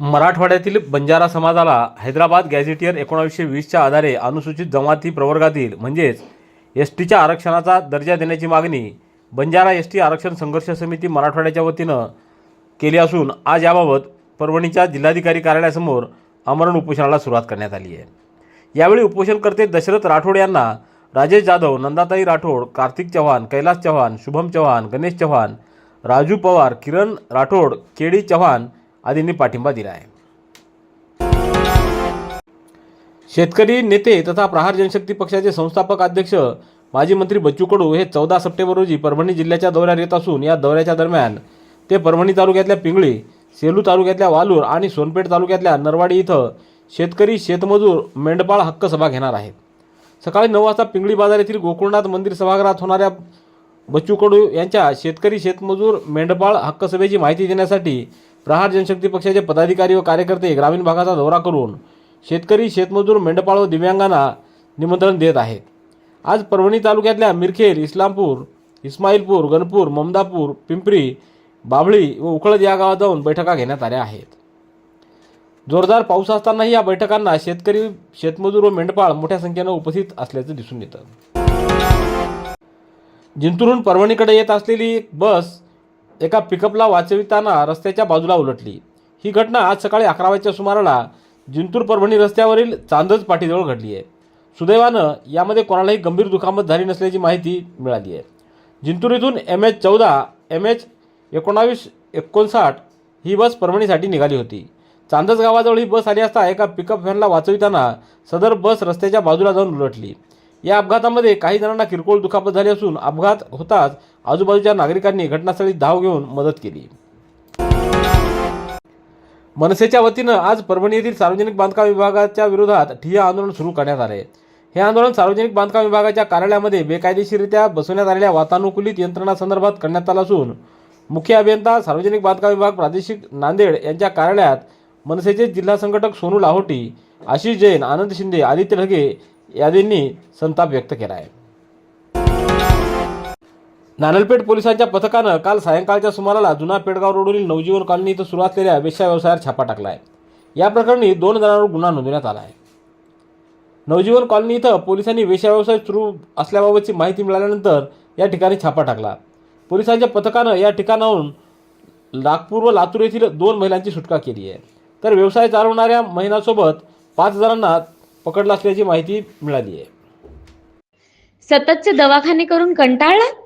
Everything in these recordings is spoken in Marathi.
मराठवाड्यातील बंजारा समाजाला हैदराबाद गॅझेटियर एकोणावीसशे वीसच्या आधारे अनुसूचित जमाती प्रवर्गातील म्हणजेच एस टीच्या आरक्षणाचा दर्जा देण्याची मागणी बंजारा एस टी आरक्षण संघर्ष समिती मराठवाड्याच्या वतीनं केली असून आज याबाबत परभणीच्या जिल्हाधिकारी कार्यालयासमोर आमरण उपोषणाला सुरुवात करण्यात आली आहे. यावेळी उपोषणकर्ते दशरथ राठोड यांना राजेश जाधव नंदाताई राठोड कार्तिक चव्हाण कैलास चव्हाण शुभम चव्हाण गणेश चव्हाण राजू पवार किरण राठोड केडी चव्हाण आदींनी पाठिंबा दिला आहे. शेतकरी नेते तथा प्रहार जनशक्ती पक्षाचे संस्थापक अध्यक्ष माजी मंत्री बच्चू कडू हे चौदा सप्टेंबर रोजी परभणी जिल्ह्याच्या दौऱ्यावर येत असून या दौऱ्याच्या दरम्यान ते परभणी तालुक्यातल्या पिंगळी सेलू तालुक्यातल्या वालूर आणि सोनपेठ तालुक्यातल्या नरवाडी इथं शेतकरी शेतमजूर मेंढपाळ हक्क सभा घेणार आहेत. सकाळी नऊ वाजता पिंगळी बाजार येथील गोकुळनाथ मंदिर सभागृहात होणाऱ्या बच्चू कडू यांच्या शेतकरी शेतमजूर मेंढपाळ हक्क सभेची माहिती देण्यासाठी प्रहार जनशक्ती पक्षाचे पदाधिकारी व कार्यकर्ते ग्रामीण भागाचा दौरा करून शेतकरी शेतमजूर मेंढपाळ व दिव्यांगांना निमंत्रण देत आहेत. आज परभणी तालुक्यातल्या मिरखेर इस्लामपूर इस्माईलपूर गणपूर ममदापूर पिंपरी बाभळी व उखळद या गावात जाऊन बैठका घेण्यात आल्या आहेत. जोरदार पाऊस असतानाही या बैठकांना शेतकरी शेतमजूर व मेंढपाळ मोठ्या संख्येनं उपस्थित असल्याचं दिसून येतं. जिंतूरहून परभणीकडे येत असलेली बस एका पिकअपला वाचविताना रस्त्याच्या बाजूला उलटली. ही घटना आज सकाळी अकरा वाजच्या सुमाराला जिंतूर परभणी रस्त्यावरील चांदज पाठीजवळ घडली आहे. सुदैवानं यामध्ये कोणालाही गंभीर दुखापत झाली नसल्याची माहिती मिळाली आहे. जिंतूर इथून एम एच चौदा एम एच एकोणावीस एकोणसाठ ही बस परभणीसाठी निघाली होती. चांदस गावाजवळ ही बस आली असता एका पिकअप व्हॅनला वाचविताना सदर बस रस्त्याच्या बाजूला जाऊन उलटली. या अपघातामध्ये काही जणांना किरकोळ दुखापत झाली असून अपघात होताच आजूबाजूच्या नागरिकांनी घटनास्थळी धाव घेऊन मदत केली. मनसेच्या वतीनं आज परभणी येथील सार्वजनिक बांधकाम विभागाच्या विरोधात ठिय्या आंदोलन सुरू करण्यात आले. हे आंदोलन सार्वजनिक बांधकाम विभागाच्या कार्यालयामध्ये बेकायदेशीरित्या बसवण्यात आलेल्या वातानुकूलित यंत्रणासंदर्भात करण्यात आला असून मुख्य अभियंता सार्वजनिक बांधकाम विभाग प्रादेशिक नांदेड यांच्या कार्यालयात मनसेचे जिल्हा संघटक सोनू लाहोटी आशिष जैन आनंद शिंदे आदित्य ढगे यादींनी संताप व्यक्त केला आहे नानलपेठ पोलिसांच्या पथकानं काल सायंकाळच्या सुमाराला जुना पेडगाव रोडवरील नवजीवन कॉलनी इथं सुरू असलेल्या वेश्या व्यवसायावर छापा टाकला आहे. या प्रकरणी दोन जणांवर गुन्हा नोंदवण्यात आला आहे. नवजीवन कॉलनी इथं पोलिसांनी वेश्या व्यवसाय सुरू असल्याबाबतची माहिती मिळाल्यानंतर या ठिकाणी छापा टाकला. पोलिसांच्या पथकानं या ठिकाणाहून नागपूर व लातूर येथील दोन महिलांची सुटका केली आहे. तर व्यवसाय चालवणाऱ्या महिलांसोबत पाच जणांना पकडलं असल्याची माहिती मिळाली आहे. सततचे दवाखाने करून कंटाळलात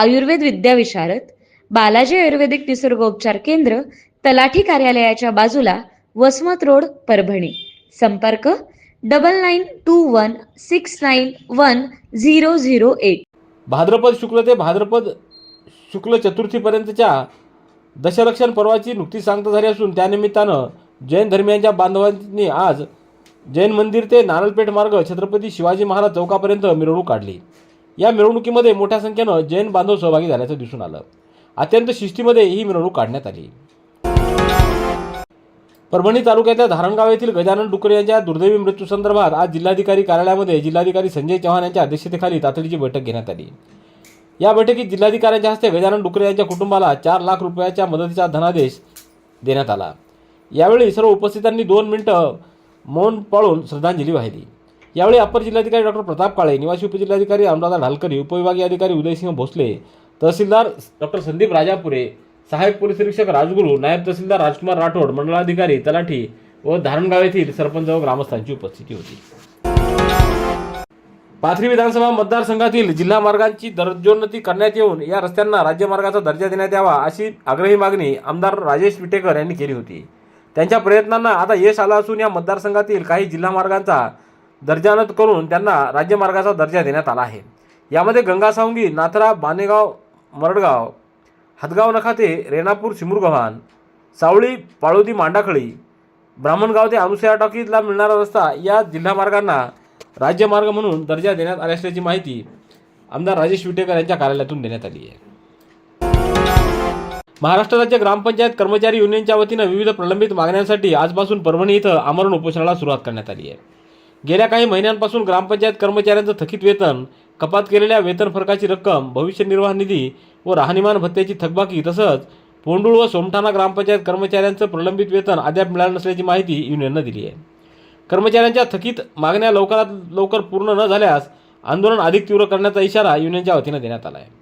आयुर्वेद विद्याविशारद बालाजी आयुर्वेदिक निसर्गोपचार केंद्र तलाठी कार्यालयाच्या बाजूला वसमत रोड परभणी. संपर्क double nine two one six nine one zero zero eight भाद्रपद शुक्ल ते भाद्रपद शुक्ल चतुर्थीपर्यंतच्या दशरक्षण पर्वाची नुकतीच सांगता झाली असून त्यानिमित्तानं जैन धर्मियांच्या बांधवांनी आज जैन मंदिर ते नारळपेठ मार्ग छत्रपती शिवाजी महाराज चौकापर्यंत मिरवणूक काढली. या मिरवणुकीमध्ये मोठ्या संख्येनं जैन बांधव सहभागी झाल्याचं दिसून आलं. अत्यंत शिस्तीमध्ये ही मिरवणूक काढण्यात आली. परभणी तालुक्यातल्या धारणगाव येथील गजानन डुकरे यांच्या दुर्दैवी मृत्यूसंदर्भात आज जिल्हाधिकारी कार्यालयामध्ये जिल्हाधिकारी संजय चव्हाण यांच्या अध्यक्षतेखाली तातडीची बैठक घेण्यात आली. या बैठकीत जिल्हाधिकाऱ्यांच्या हस्ते गजानन डुकरे यांच्या कुटुंबाला चार लाख रुपयाच्या मदतीचा धनादेश देण्यात आला. यावेळी सर्व उपस्थितांनी दोन मिनिटं मौन पाळून श्रद्धांजली वाहिली. यावेळी अप्पर जिल्हाधिकारी डॉक्टर प्रताप काळे निवासी उपजिल्हाधिकारी अनुराधा ढालकरी उपविभागीय अधिकारी उदयसिंह भोसले तहसीलदार डॉक्टर संदीप राजापुरे सहाय्यक पोलीस निरीक्षक राजगुरू नायब तहसीलदार राजकुमार राठोड मंडळाधिकारी तलाठी व धारणगाव येथील सरपंच व ग्रामस्थांची उपस्थिती होती. पाथरी विधानसभा मतदारसंघातील जिल्हा मार्गांची दर्जोन्नती करण्यात येऊन या रस्त्यांना राज्यमार्गाचा दर्जा देण्यात यावा अशी आग्रही मागणी आमदार राजेश विटेकर यांनी केली होती. त्यांच्या प्रयत्नांना आता यश आलं असून या मतदारसंघातील काही जिल्हा मार्गांचा दर्जानत करून त्यांना राज्यमार्गाचा दर्जा देण्यात आला आहे. यामध्ये गंगासावंगी नाथरा बानेगाव मरडगाव हदगाव नखाते रेणापूर सिमुरगव्हाण सावळी पाळोदी मांडाखळी ब्राह्मणगाव ते अनुसया टॉकीजला मिळणारा रस्ता या जिल्हा मार्गांना राज्यमार्ग म्हणून दर्जा देण्यात आला असल्याची माहिती आमदार राजेश विटेकर यांच्या कार्यालयातून देण्यात आली आहे. महाराष्ट्र राज्य ग्रामपंचायत कर्मचारी युनियनच्या वतीनं विविध प्रलंबित मागण्यांसाठी आजपासून परभणी इथं आमरण उपोषणाला सुरुवात करण्यात आली आहे. गेल्या काही महिन्यांपासून ग्रामपंचायत कर्मचाऱ्यांचं थकीत वेतन कपात केलेल्या वेतन फरकाची रक्कम भविष्य निर्वाह निधी व राहणीमान भत्त्याची थकबाकी तसंच पोंडूळ व सोमठाणा ग्रामपंचायत कर्मचाऱ्यांचं प्रलंबित वेतन अद्याप मिळालं नसल्याची माहिती युनियननं दिली आहे. कर्मचाऱ्यांच्या थकीत मागण्या लवकरात लवकर पूर्ण न झाल्यास आंदोलन अधिक तीव्र करण्याचा इशारा युनियनच्या वतीनं देण्यात आला आहे.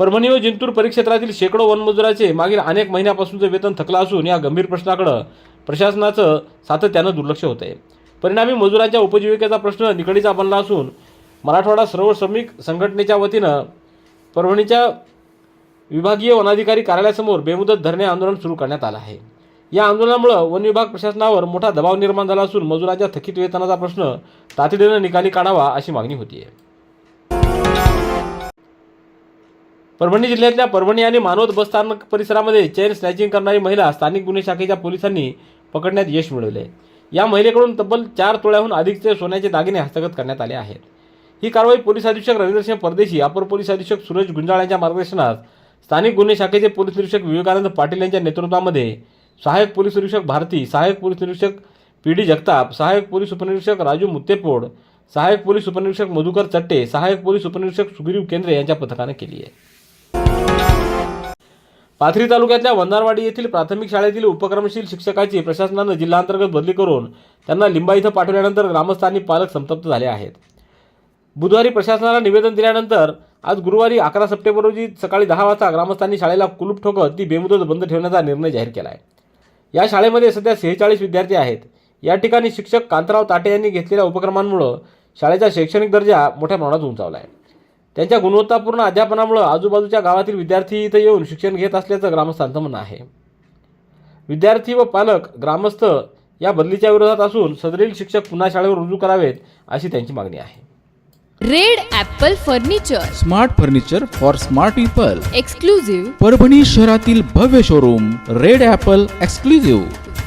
परभणी व जिंतूर परिक्षेत्रातील शेकडो वनमजुराचे मागील अनेक महिन्यापासूनचं वेतन थकलं असून या गंभीर प्रश्नाकडे प्रशासनाचं सातत्यानं दुर्लक्ष होत आहे. परिणामी मजुरांच्या उपजीविकेचा प्रश्न निकडीचा बनला असून मराठवाडा सर्व श्रमिक संघटनेच्या वतीनं परभणीच्या विभागीय वनाधिकारी कार्यालयासमोर बेमुदत धरणे आंदोलन सुरू करण्यात आलं आहे. या आंदोलनामुळं वन विभाग प्रशासनावर मोठा दबाव निर्माण झाला असून मजुरांच्या थकीत वेतनाचा प्रश्न तातडीनं निकाली काढावा अशी मागणी होती आहे परभणी जिल्ह्यातल्या परभणी आणि मानवत बसस्थानक परिसरामध्ये चेन स्नॅचिंग करणारी महिला स्थानिक गुन्हे शाखेच्या पोलिसांनी पकडण्यात यश मिळवले. या महिलेकडून तब्बल चार तोळ्याहून अधिकचे सोन्याचे दागिने हस्तगत करण्यात आले आहेत. ही कारवाई पोलीस अधीक्षक रवींद्रसिंह परदेशी अपर पोलीस अधीक्षक सुरेश गुंजाळ यांच्या मार्गदर्शनात स्थानिक गुन्हे शाखेचे पोलीस निरीक्षक विवेकानंद पाटील यांच्या नेतृत्वामध्ये सहाय्यक पोलीस निरीक्षक भारती सहाय्यक पोलीस निरीक्षक पी डी जगताप सहाय्यक पोलीस उपनिरीक्षक राजू मुत्तेपोड सहाय्यक पोलीस उपनिरीक्षक मधुकर चट्टे सहाय्यक पोलीस उपनिरीक्षक सुग्रीव केंद्रे यांच्या पथकानं केली आहे. पाथरी तालुक्यातल्या वंदारवाडी येथील प्राथमिक शाळेतील उपक्रमशील शिक्षकाची प्रशासनानं जिल्हांतर्गत बदली करून त्यांना लिंबा इथं पाठवल्यानंतर ग्रामस्थांनी पालक संतप्त झाले आहेत. बुधवारी प्रशासनाला निवेदन दिल्यानंतर आज गुरुवारी अकरा सप्टेंबर रोजी सकाळी दहा वाजता ग्रामस्थांनी शाळेला कुलूप ठोकत ती बेमुदत बंद ठेवण्याचा निर्णय जाहीर केला आहे या शाळेमध्ये सध्या सेहेचाळीस विद्यार्थी आहेत. या ठिकाणी शिक्षक कांतराव ताटे यांनी घेतलेल्या उपक्रमांमुळं शाळेचा शैक्षणिक दर्जा मोठ्या प्रमाणात उंचावला आहे. त्यांच्या गुणवत्तापूर्ण अध्यापनामुळे आजूबाजूच्या गावातील विद्यार्थी इथं येऊन शिक्षण घेत असल्याचं ग्रामस्थांचं म्हणणं आहे. विद्यार्थी व पालक ग्रामस्थ या बदलीच्या विरोधात असून सदरील शिक्षक पुन्हा शाळेवर रुजू करावेत अशी त्यांची मागणी आहे. Red apple furniture. Smart furniture for smart people. Exclusive Parbhani शहरातील भव्य showroom red apple exclusive.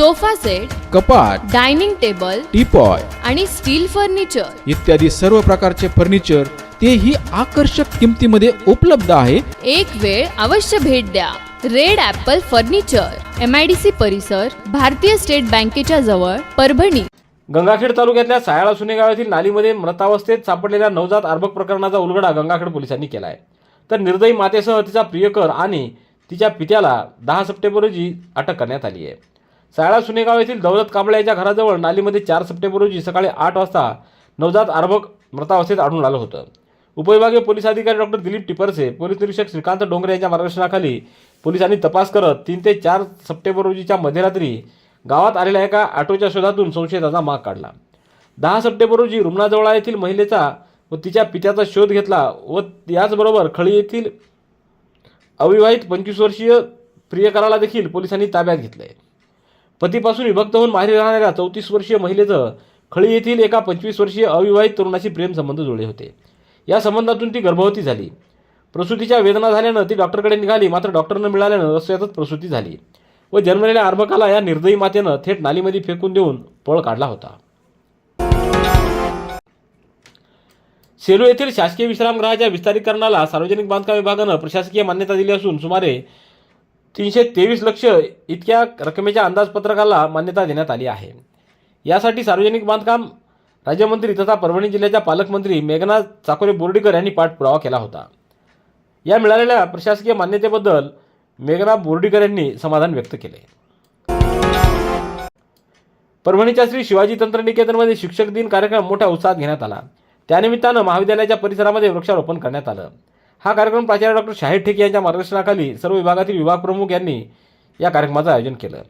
sofa set कपाट डायनिंग टेबल टीपॉय आणि स्टील फर्निचर. इत्यादी सर्व प्रकारचे फर्निचर तेही आकर्षक किमतीमध्ये उपलब्ध आहे. एक वेळ अवश्य भेट द्या. Red apple furniture M I D C परिसर भारतीय स्टेट बँकेच्या जवळ परभणी. गंगाखेड तालुक्यातल्या सायाळा सुने गावातील नालीमध्ये मृतावस्थेत सापडलेल्या नवजात अर्भक प्रकरणाचा उलगडा गंगाखेड पोलिसांनी केला आहे तर निर्दयी मातेसह तिचा प्रियकर आणि तिच्या पित्याला दहा सप्टेंबर रोजी अटक करण्यात आली आहे. सायळा सुनेगाव येथील दौलत कांबळे यांच्या घराजवळ नालीमध्ये चार सप्टेंबर रोजी सकाळी आठ वाजता नवजात अर्भक मृतावस्थेत आढळून आलं होतं. उपविभागीय पोलीस अधिकारी डॉक्टर दिलीप टिपरसे पोलीस निरीक्षक श्रीकांत डोंगरे यांच्या मार्गदर्शनाखाली पोलिसांनी तपास करत तीन ते चार सप्टेंबर रोजीच्या मध्यरात्री गावात आलेल्या एका ऑटोच्या शोधातून संशयिताचा माग काढला. दहा सप्टेंबर रोजी रुग्णाजवळा येथील महिलेचा व तिच्या पित्याचा शोध घेतला व याचबरोबर खळी येथील अविवाहित पंचवीस वर्षीय प्रियकराला देखील पोलिसांनी ताब्यात घेतलंय. पतीपासून विभक्त होऊन माहेरी राहणाऱ्या चौतीस वर्षीय महिलेचं खळी येथील एका पंचवीस वर्षीय अविवाहित तरुणाशी प्रेमसंबंध जुळले होते. या संबंधातून ती गर्भवती झाली. प्रसूतीच्या वेदना झाल्यानं ती डॉक्टरकडे निघाली मात्र डॉक्टर न मिळाल्यानं रस्त्यातच प्रसूती झाली व जन्मलेल्या अर्भकाला या निर्दयी मातेनं थेट नालीमध्ये फेकून देऊन पळ काढला होता. सेलू येथील शासकीय विश्रामगृहाच्या विस्तारीकरणाला सार्वजनिक बांधकाम विभागानं प्रशासकीय मान्यता दिली असून सुमारे तीनशे तेवीस लक्ष इतक्या रकमेच्या अंदाजपत्रकाला मान्यता देण्यात आली आहे. यासाठी सार्वजनिक बांधकाम राज्यमंत्री तथा परभणी जिल्ह्याच्या पालकमंत्री मेघना चाकोरे बोर्डीकर यांनी पाठपुरावा केला होता. या मिळालेल्या प्रशासकीय मान्यतेबद्दल मेघना बोर्डीकर यांनी समाधान व्यक्त केले. परभणीच्या श्री शिवाजी तंत्रनिकेतनमध्ये शिक्षक दिन कार्यक्रम मोठ्या उत्साहात घेण्यात आला. त्यानिमित्तानं महाविद्यालयाच्या परिसरामध्ये वृक्षारोपण करण्यात आलं. हा कार्यक्रम प्राचार्य डॉक्टर शाहीर ठेके यांच्या मार्गदर्शनाखाली सर्व विभागातील विभाग प्रमुख यांनी या कार्यक्रमाचं आयोजन केलं.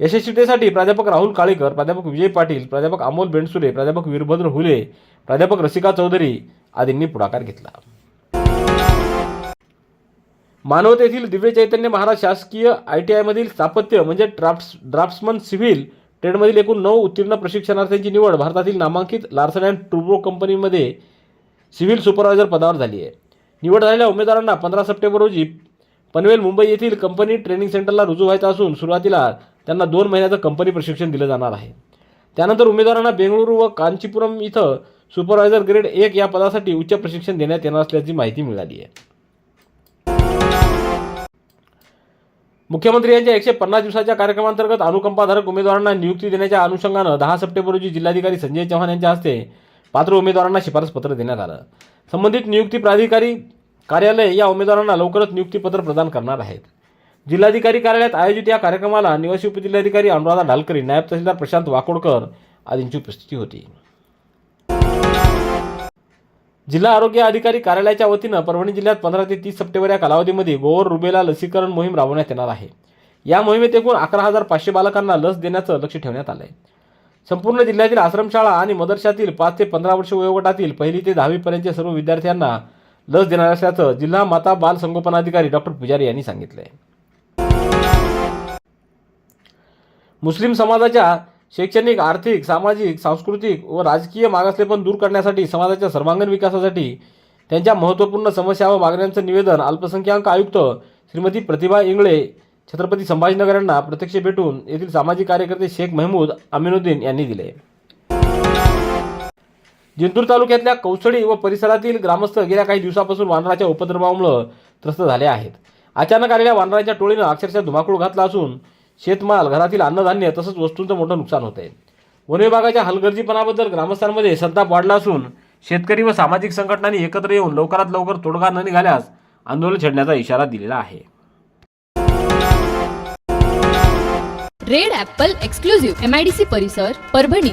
यशस्वीतेसाठी प्राध्यापक राहुल काळीकर प्राध्यापक विजय पाटील प्राध्यापक अमोल बेंडसुले प्राध्यापक वीरभद्र हुले प्राध्यापक रसिका चौधरी आदींनी पुढाकार घेतला. मानवत येथील दिव्य चैतन्य महाराज शासकीय आय टी आयमधील स्थापत्य म्हणजे ड्राफ्ट्स ड्राफ्ट्समन सिव्हिल ट्रेडमधील एकूण नऊ उत्तीर्ण प्रशिक्षणार्थ्यांची निवड भारतातील नामांकित लार्सन अँड टुर्बो कंपनीमध्ये सिव्हिल सुपरवायझर पदावर झाली आहे. निवड झालेल्या उमेदवारांना पंधरा सप्टेंबर रोजी पनवेल मुंबई येथील कंपनी ट्रेनिंग सेंटरला रुजू व्हायचं असून सुरुवातीला त्यांना दोन महिन्याचं कंपनी प्रशिक्षण दिलं जाणार आहे. त्यानंतर उमेदवारांना बेंगळुरू व कांचीपुरम इथं सुपरवायझर ग्रेड एक या पदासाठी उच्च प्रशिक्षण देण्यात येणार असल्याची माहिती मिळाली आहे. मुख्यमंत्री यांच्या एकशे पन्नास दिवसाच्या कार्यक्रमांतर्गत अनुकंपाधारक उमेदवारांना नियुक्ती देण्याच्या अनुषंगानं दहा सप्टेंबर रोजी जिल्हाधिकारी संजय चव्हाण यांच्या हस्ते पात्र उमेदवारांना शिफारस पत्र देण्यात आलं. संबंधित नियुक्ती प्राधिकारी कार्यालय या उमेदवारांना लवकरच नियुक्तीपत्र प्रदान करणार आहेत. जिल्हाधिकारी कार्यालयात आयोजित या कार्यक्रमाला निवासी उपजिल्हाधिकारी अनुराधा ढालकरी नायब तहसीलदार प्रशांत वाकोडकर आदींची उपस्थिती होती. जिल्हा आरोग्य अधिकारी कार्यालयाच्या वतीनं परभणी जिल्ह्यात पंधरा ते तीस सप्टेंबर या कालावधीमध्ये गोवर रुबेला लसीकरण मोहीम राबवण्यात येणार आहे. या मोहिमेत एकूण अकरा हजार पाचशे बालकांना लस देण्याचं लक्ष ठेवण्यात आलं आहे संपूर्ण जिल्ह्यातील आश्रमशाळा आणि मदरशातील पाच ते पंधरा वर्ष वयोगटातील पहिली ते दहावीपर्यंतच्या सर्व विद्यार्थ्यांना लस देणार असल्याचं जिल्हा माता बाल संगोपनाधिकारी डॉक्टर पुजारी यांनी सांगितलं आहे मुस्लिम समाजाच्या शैक्षणिक आर्थिक सामाजिक सांस्कृतिक व राजकीय मागासलेपण दूर करण्यासाठी समाजाच्या सर्वांगीण विकासासाठी त्यांच्या महत्त्वपूर्ण समस्या व मागण्यांचं निवेदन अल्पसंख्याक आयुक्त श्रीमती प्रतिभा इंगळे छत्रपती संभाजीनगर यांना प्रत्यक्ष भेटून येथील सामाजिक कार्यकर्ते शेख महमूद अमिनुद्दीन यांनी दिले जिंतूर तालुक्यातल्या कौसडी व परिसरातील ग्रामस्थ गेल्या काही दिवसापासून वानराच्या उपद्रवामुळे त्रस्त झाले आहेत. अचानक आलेल्या वानराच्या टोळीनं अक्षरशः धुमाकूळ घातला असून शेतमाल घरातील अन्नधान्य तसंच वस्तूंचं मोठं नुकसान होत आहे वन विभागाच्या हलगर्जीपणाबद्दल ग्रामस्थांमध्ये संताप वाढला असून शेतकरी व सामाजिक संघटनांनी एकत्र येऊन लवकरात लवकर तोडगा न निघाल्यास आंदोलन छेडण्याचा इशारा दिलेला आहे. Red apple exclusive M I D C परिसर परभणी.